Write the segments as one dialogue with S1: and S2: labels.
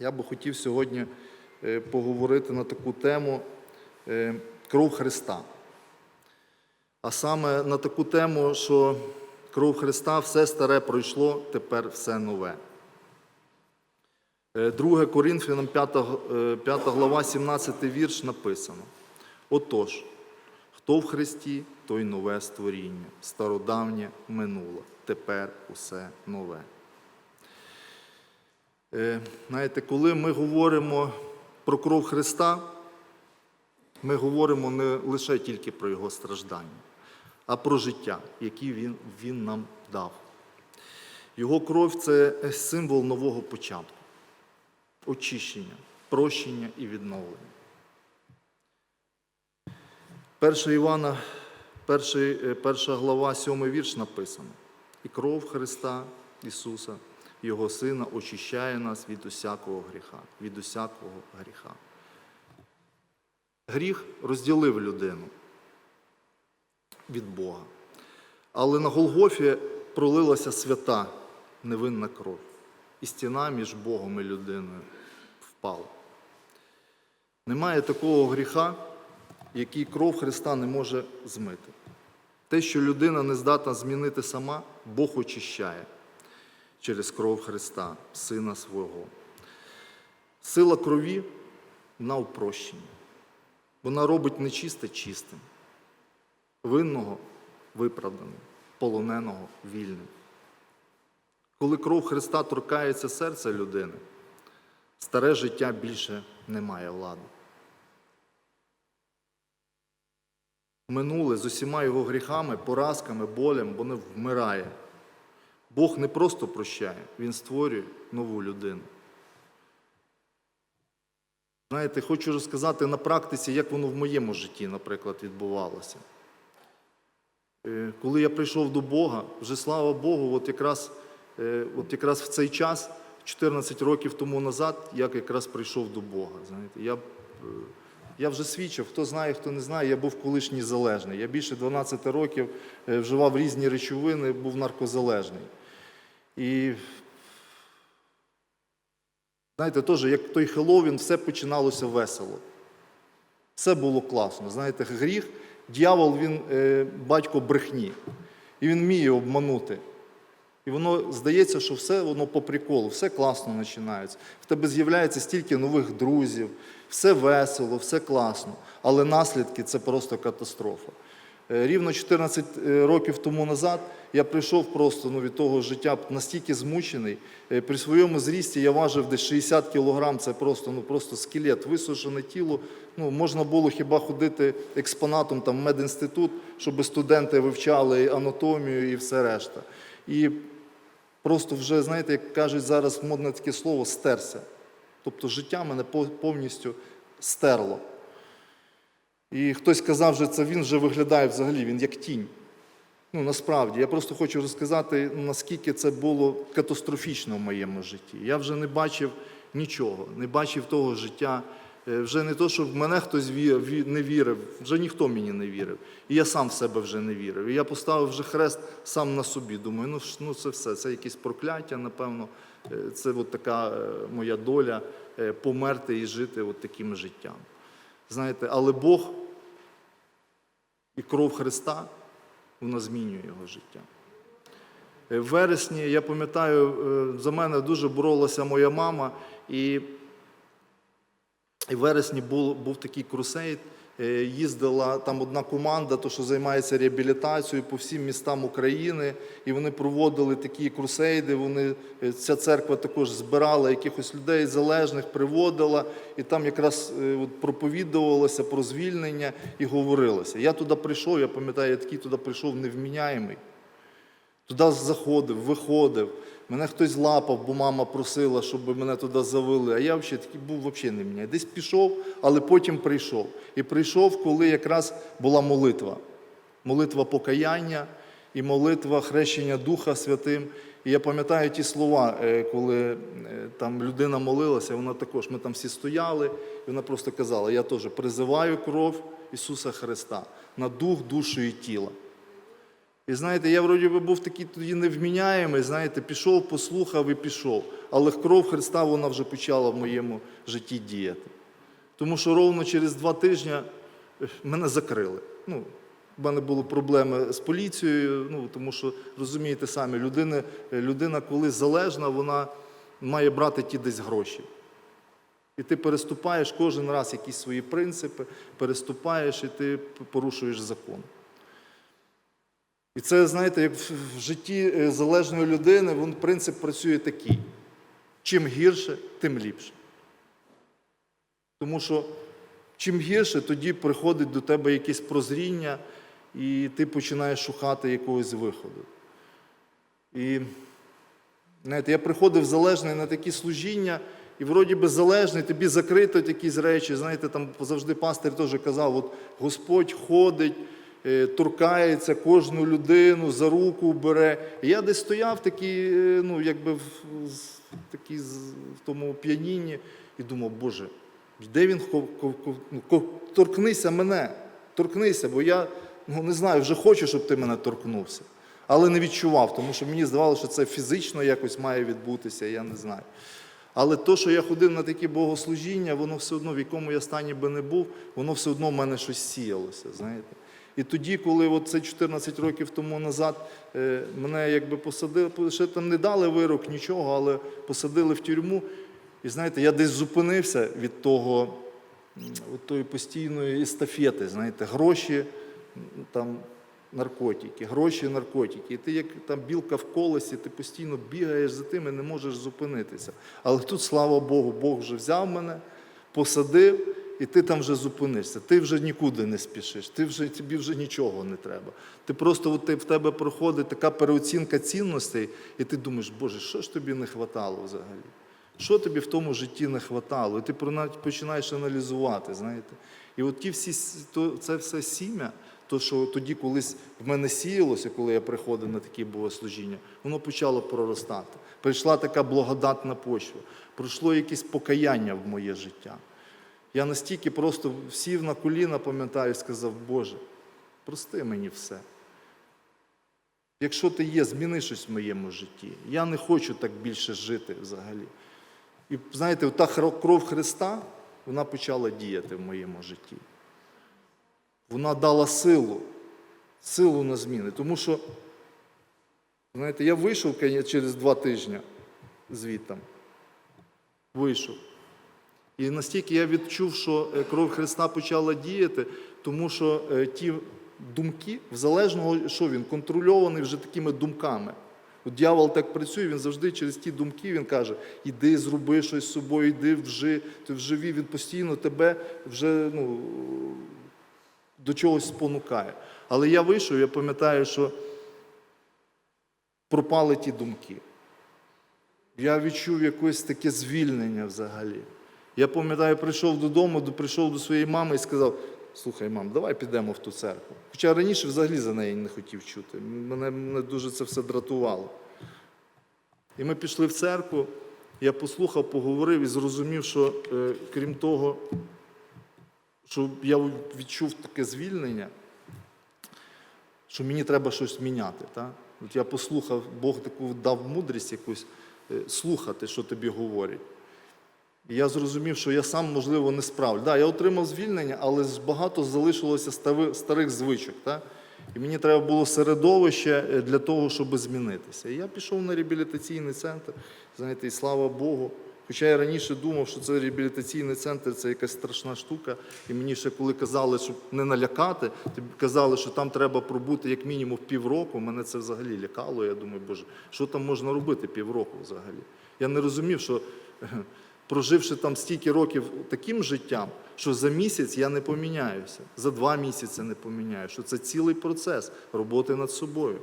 S1: Я би хотів сьогодні е, поговорити на таку тему е, кров Христа. А саме на таку тему, що кров Христа все старе пройшло, тепер все нове. Е, 2 Коринфянам 5, е, 5 глава, 17 вірш написано. Отож, хто в Христі, той нове створіння, стародавнє минуло, тепер усе нове. Е, Знаєте, коли ми говоримо про кров Христа, ми говоримо не лише тільки про Його страждання, а про життя, яке Він, він нам дав. Його кров це символ нового початку, очищення, прощення і відновлення. 1 Івана, 1, глава, 7 вірш написано. І кров Христа Ісуса, Його Сина, очищає нас від усякого гріха, від усякого гріха. Гріх розділив людину від Бога. Але на Голгофі пролилася свята невинна кров, і стіна між Богом і людиною впала. Немає такого гріха, який кров Христа не може змити. Те, що людина не здатна змінити сама, Бог очищає через кров Христа, Сина свого. Сила крові вона у прощенні. Вона робить нечисте чистим, винного виправданим, полоненого вільним. Коли кров Христа торкається серця людини, старе життя більше не має влади. Минуле з усіма його гріхами, поразками, болем, воно вмирає. Бог не просто прощає, Він створює нову людину. Знаєте, хочу розказати на практиці, як воно в моєму житті, наприклад, відбувалося. Е, Коли я прийшов до Бога, вже слава Богу, от якраз, е, от якраз в цей час, 14 років тому назад, я якраз прийшов до Бога. Знаєте, я, е, я вже свідчив, хто знає, хто не знає, я був колишній залежний. Я більше 12 років вживав різні речовини, був наркозалежний. І знаєте, теж, як той Хеллоуін, все починалося весело. Все було класно. Знаєте, гріх, дьявол, він е, батько брехні. І він вміє обманути. І воно здається, що все воно по приколу, все класно починається. В тебе з'являється стільки нових друзів, все весело, все класно. Але наслідки це просто катастрофа. Е, Рівно 14 років тому назад я прийшов просто ну, від того життя настільки змучений. Е, При своєму зрісті я важив десь 60 кілограм, це просто, ну, просто скелет, висушене тіло. Ну, можна було хіба ходити експонатом там, в медінститут, щоб студенти вивчали анатомію і все решта. І просто вже, знаєте, як кажуть зараз модне таке слово, стерся. Тобто життя мене повністю стерло. І хтось сказав, що це він вже виглядає взагалі, він як тінь. Ну, насправді, я просто хочу розказати, наскільки це було катастрофічно в моєму житті. Я вже не бачив нічого, не бачив того життя. Е, Вже не то, щоб в мене хтось не вірив, вже ніхто мені не вірив. І я сам в себе вже не вірив. І я поставив вже хрест сам на собі. Думаю, ну, ну це все, це якесь прокляття, напевно. Е, Це от така е, моя доля померти і жити от таким життям. Знаєте, але Бог і кров Христа, вона змінює його життя. Е, В вересні, я пам'ятаю, е, за мене дуже боролася моя мама, і, в вересні був, був такий крусейд. Е, Їздила там одна команда, то, що займається реабілітацією по всім містам України, і вони проводили такі крусейди. Вони, е, ця церква також збирала якихось людей залежних, приводила, і там якраз е, от, проповідувалося про звільнення і говорилося. Я туди прийшов, я пам'ятаю, я такий туди прийшов невміняємий. Туди заходив, виходив. Мене хтось лапав, бо мама просила, щоб мене туди завели. А я взагалі такий був взагалі не міняє. Десь пішов, але потім прийшов. І прийшов, коли якраз була молитва. Молитва покаяння і молитва хрещення Духа Святим. І я пам'ятаю ті слова, е, коли е, там людина молилася, вона також, ми там всі стояли, і вона просто казала: я теж призиваю кров Ісуса Христа на дух, душу і тіло. І знаєте, я вроді би був такий тоді невміняємий, знаєте, пішов, послухав і пішов. Але кров Христа вона вже почала в моєму житті діяти. Тому що ровно через два тижні мене закрили. Ну, в мене були проблеми з поліцією, ну, тому що, розумієте самі, людина, людина, коли залежна, вона має брати ті десь гроші. І ти переступаєш кожен раз якісь свої принципи, переступаєш і ти порушуєш закон. І це, знаєте, як в житті е, залежної людини, він принцип працює такий: чим гірше, тим ліпше. Тому що чим гірше, тоді приходить до тебе якесь прозріння, і ти починаєш шукати якогось виходу. І знаєте, я приходив залежний на такі служіння, і вроді би залежний, тобі закрито якісь речі. Знаєте, там завжди пастир теж казав: от Господь ходить, торкається кожну людину, за руку бере. Я десь стояв такий, е, ну, якби в, такий в тому п'янінні і думав, Боже, де він ну, торкнися мене, торкнися, бо я ну, не знаю, вже хочу, щоб ти мене торкнувся. Але не відчував, тому що мені здавалося, що це фізично якось має відбутися, я не знаю. Але то, що я ходив на такі богослужіння, воно все одно, в якому я стані би не був, воно все одно в мене щось сіялося. знаєте. І тоді, коли це 14 років тому назад е, мене якби посадили, ще там не дали вирок, нічого, але посадили в тюрму. І знаєте, я десь зупинився від того, от тої постійної естафети, знаєте, гроші, там наркотики, гроші, наркотики. І ти як там білка в колесі, ти постійно бігаєш за тим і не можеш зупинитися. Але тут, слава Богу, Бог вже взяв мене, посадив, і ти там вже зупинишся. Ти вже нікуди не спішиш, ти вже, тобі вже нічого не треба. Ти просто от, в тебе проходить така переоцінка цінностей, і ти думаєш, Боже, що ж тобі не хватало взагалі? Що тобі в тому житті не хватало? І ти прона- починаєш аналізувати, знаєте. І от ті всі, то, це все сім'я, то, що тоді колись в мене сіялося, коли я приходив на такі богослужіння, воно почало проростати. Прийшла така благодатна почва, пройшло якесь покаяння в моє життя. Я настільки просто сів на коліна, пам'ятаю, і сказав, Боже, прости мені все. Якщо ти є, зміни щось в моєму житті. Я не хочу так більше жити взагалі. І знаєте, та кров Христа, вона почала діяти в моєму житті. Вона дала силу, силу на зміни. Тому що, знаєте, я вийшов через два тижні звідтам. Вийшов. І настільки я відчув, що е, кров Христа почала діяти, тому що е, ті думки, в залежного, що він контрольований вже такими думками. От дьявол так працює, він завжди через ті думки він каже: іди, зроби щось з собою, іди вжи, ти вживі, він постійно тебе вже ну, до чогось спонукає. Але я вийшов, я пам'ятаю, що пропали ті думки. Я відчув якесь таке звільнення взагалі. Я пам'ятаю, прийшов додому, прийшов до своєї мами і сказав: слухай, мам, давай підемо в ту церкву. Хоча раніше взагалі за неї не хотів чути. Мене, мене дуже це все дратувало. І ми пішли в церкву, я послухав, поговорив і зрозумів, що е, крім того, що я відчув таке звільнення, що мені треба щось міняти. Так? От я послухав, Бог таку дав мудрість якусь е, слухати, що тобі говорять. І я зрозумів, що я сам, можливо, не справлю. Да, я отримав звільнення, але багато залишилося старих звичок. Так? І мені треба було середовище е, для того, щоб змінитися. І я пішов на реабілітаційний центр, знаєте, і слава Богу. Хоча я раніше думав, що це реабілітаційний центр це якась страшна штука. І мені ще коли казали, щоб не налякати, казали, що там треба пробути як мінімум півроку. Мене це взагалі лякало. Я думаю, боже, що там можна робити півроку взагалі? Я не розумів, що проживши там стільки років таким життям, що за місяць я не поміняюся, за два місяці не поміняю, що це цілий процес роботи над собою.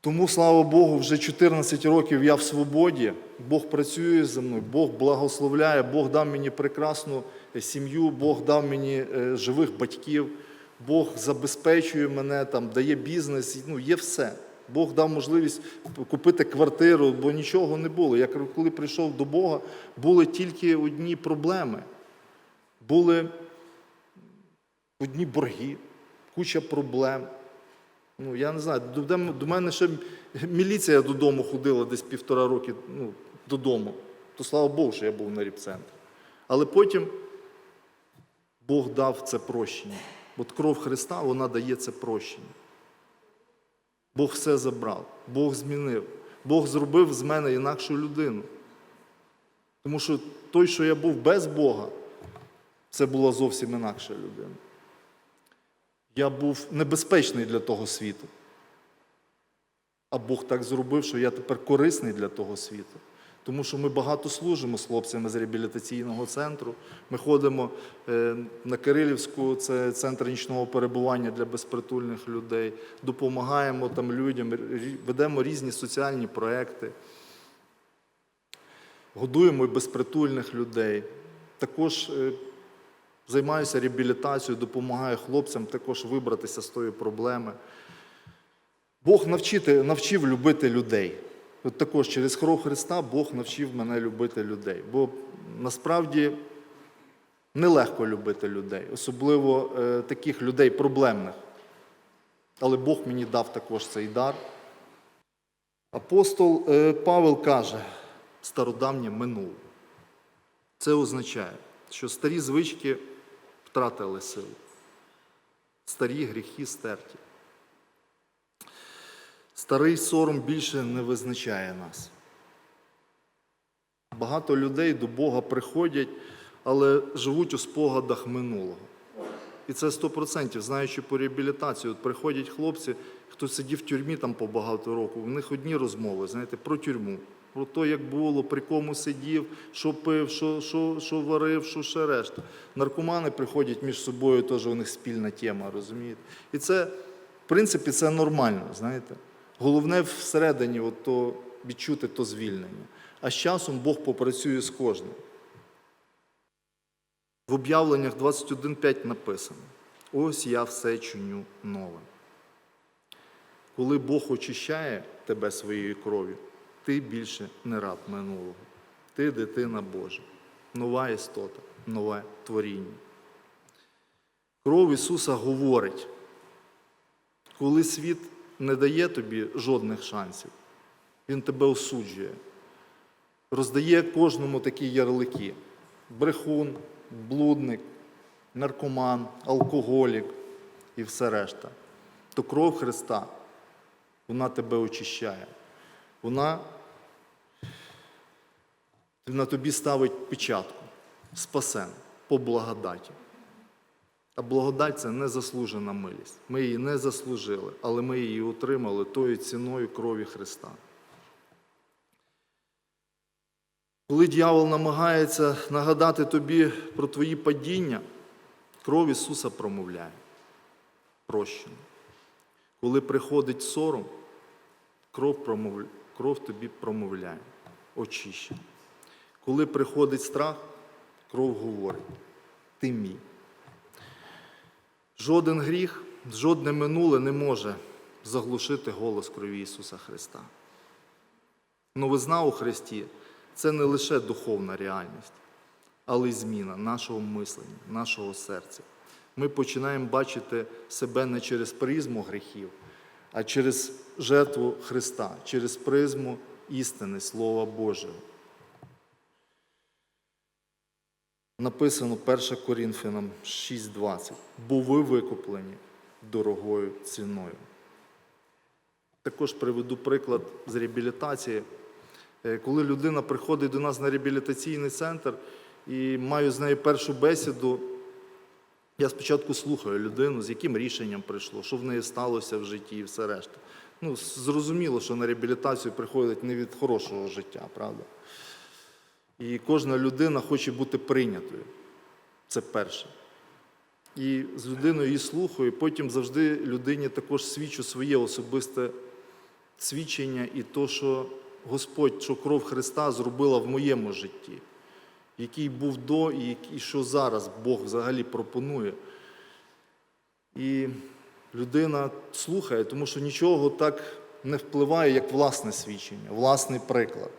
S1: Тому, слава Богу, вже 14 років я в свободі. Бог працює зі мною, Бог благословляє, Бог дав мені прекрасну е, сім'ю, Бог дав мені е, живих батьків, Бог забезпечує мене, там, дає бізнес, ну, є все. Бог дав можливість купити квартиру, бо нічого не було. Я коли прийшов до Бога, були тільки одні проблеми. Були одні борги, куча проблем. Ну, я не знаю, до, мене ще міліція додому ходила десь півтора роки ну, додому. То слава Богу, що я був на ріпцентрі. Але потім Бог дав це прощення. От кров Христа, вона дає це прощення. Бог все забрав, Бог змінив. Бог зробив з мене інакшу людину. Тому що той, що я був без Бога, це була зовсім інакша людина. Я був небезпечний для того світу. А Бог так зробив, що я тепер корисний для того світу. Тому що ми багато служимо з хлопцями з реабілітаційного центру. Ми ходимо е, на Кирилівську, це центр нічного перебування для безпритульних людей, допомагаємо там людям, ведемо різні соціальні проекти, годуємо безпритульних людей. Також е, займаюся реабілітацією, допомагаю хлопцям також вибратися з тої проблеми. Бог навчити, навчив любити людей. От також через кров Христа Бог навчив мене любити людей. Бо насправді нелегко любити людей, особливо е, таких людей проблемних. Але Бог мені дав також цей дар. Апостол е, Павел каже, стародавнє минуло. Це означає, що старі звички втратили силу, старі гріхи стерті. Старий сором більше не визначає нас. Багато людей до Бога приходять, але живуть у спогадах минулого. І це 100%, знаючи по реабілітацію, от приходять хлопці, хто сидів в тюрмі там по багато років, у них одні розмови, знаєте, про тюрму, про те, як було, при кому сидів, що пив, що, що, що варив, що ще решта. Наркомани приходять між собою, теж у них спільна тема, розумієте? І це, в принципі, це нормально, знаєте. Головне всередині от то відчути то звільнення. А з часом Бог попрацює з кожним. В об'явленнях 21.5 написано: ось я все чиню нове. Коли Бог очищає тебе своєю кров'ю, ти більше не раб минулого. Ти дитина Божа, нова істота, нове творіння. Кров Ісуса говорить, коли світ не дає тобі жодних шансів, Він тебе осуджує, роздає кожному такі ярлики: брехун, блудник, наркоман, алкоголік і все решта. То кров Христа, вона тебе очищає. Вона на тобі ставить печатку, спасен по благодаті. А благодать це незаслужена милість. Ми її не заслужили, але ми її отримали тою ціною крові Христа. Коли дьявол намагається нагадати тобі про твої падіння, кров Ісуса промовляє. Прощення. Коли приходить сором, кров, промов... кров тобі промовляє, очищення. Коли приходить страх, кров говорить, ти мій. Жоден гріх, жодне минуле не може заглушити голос крові Ісуса Христа. Новизна у Христі це не лише духовна реальність, але й зміна нашого мислення, нашого серця. Ми починаємо бачити себе не через призму гріхів, а через жертву Христа, через призму істини Слова Божого. Написано 1 Корінфянам 6:20. Бо ви викуплені дорогою ціною. Також приведу приклад з реабілітації. Е, Коли людина приходить до нас на реабілітаційний центр і маю з нею першу бесіду, я спочатку слухаю людину, з яким рішенням прийшло, що в неї сталося в житті і все решта. Ну, зрозуміло, що на реабілітацію приходять не від хорошого життя, правда? І кожна людина хоче бути прийнятою. Це перше. І з людиною її слухаю, і потім завжди людині також свідчу своє особисте свідчення і то, що Господь, що кров Христа зробила в моєму житті, який був до і що зараз Бог взагалі пропонує. І людина слухає, тому що нічого так не впливає, як власне свідчення, власний приклад.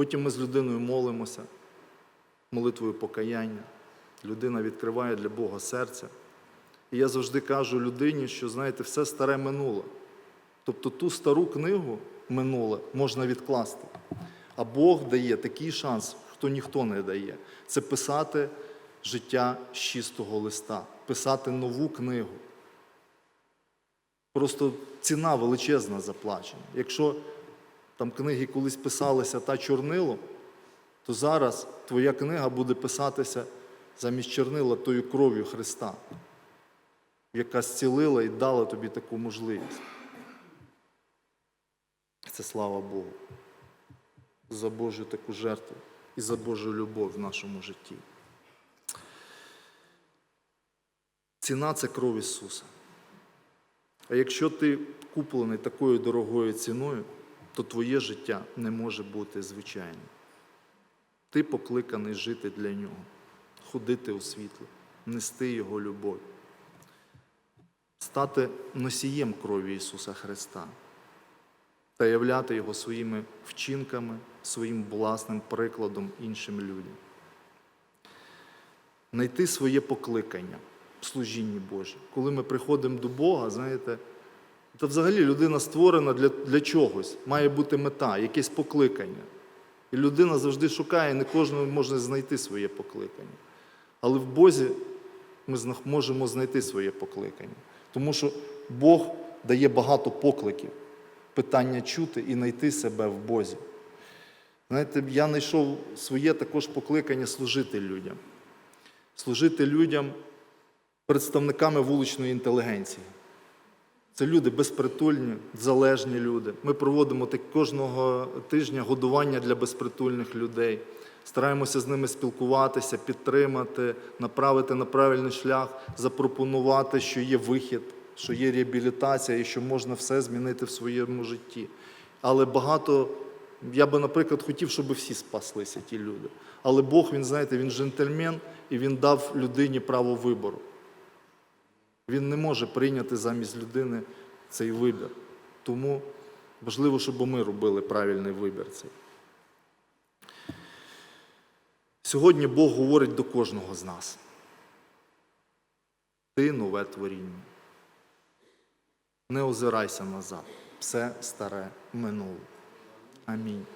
S1: Потім ми з людиною молимося, молитвою покаяння. Людина відкриває для Бога серце. І я завжди кажу людині, що знаєте, все старе минуле. Тобто ту стару книгу минуле можна відкласти. А Бог дає такий шанс, хто ніхто не дає. Це писати життя з чистого листа, писати нову книгу. Просто ціна величезна заплачена. Якщо там книги колись писалися та чорнилом, то зараз твоя книга буде писатися замість чорнила тою кров'ю Христа, яка зцілила і дала тобі таку можливість. Це слава Богу. За Божу таку жертву і за Божу любов в нашому житті. Ціна це кров Ісуса. А якщо ти куплений такою дорогою ціною, то твоє життя не може бути звичайним. Ти покликаний жити для нього, ходити у світло, нести Його любов, стати носієм крові Ісуса Христа та являти Його своїми вчинками, своїм власним прикладом іншим людям. Найти своє покликання в служінні Божі. Коли ми приходимо до Бога, знаєте, то взагалі людина створена для, для чогось, має бути мета, якесь покликання. І людина завжди шукає, не кожного може знайти своє покликання. Але в Бозі ми можемо знайти своє покликання. Тому що Бог дає багато покликів, питання чути і знайти себе в Бозі. Знаєте, я знайшов своє також покликання служити людям. Служити людям представниками вуличної інтелігенції. Це люди безпритульні, залежні люди. Ми проводимо так кожного тижня годування для безпритульних людей. Стараємося з ними спілкуватися, підтримати, направити на правильний шлях, запропонувати, що є вихід, що є реабілітація і що можна все змінити в своєму житті. Але багато, я би, наприклад, хотів, щоб всі спаслися, ті люди. Але Бог, він, знаєте, він джентльмен і він дав людині право вибору. Він не може прийняти замість людини цей вибір. Тому важливо, щоб ми робили правильний вибір цей. Сьогодні Бог говорить до кожного з нас. Ти нове творіння. Не озирайся назад. Все старе минуло. Амінь.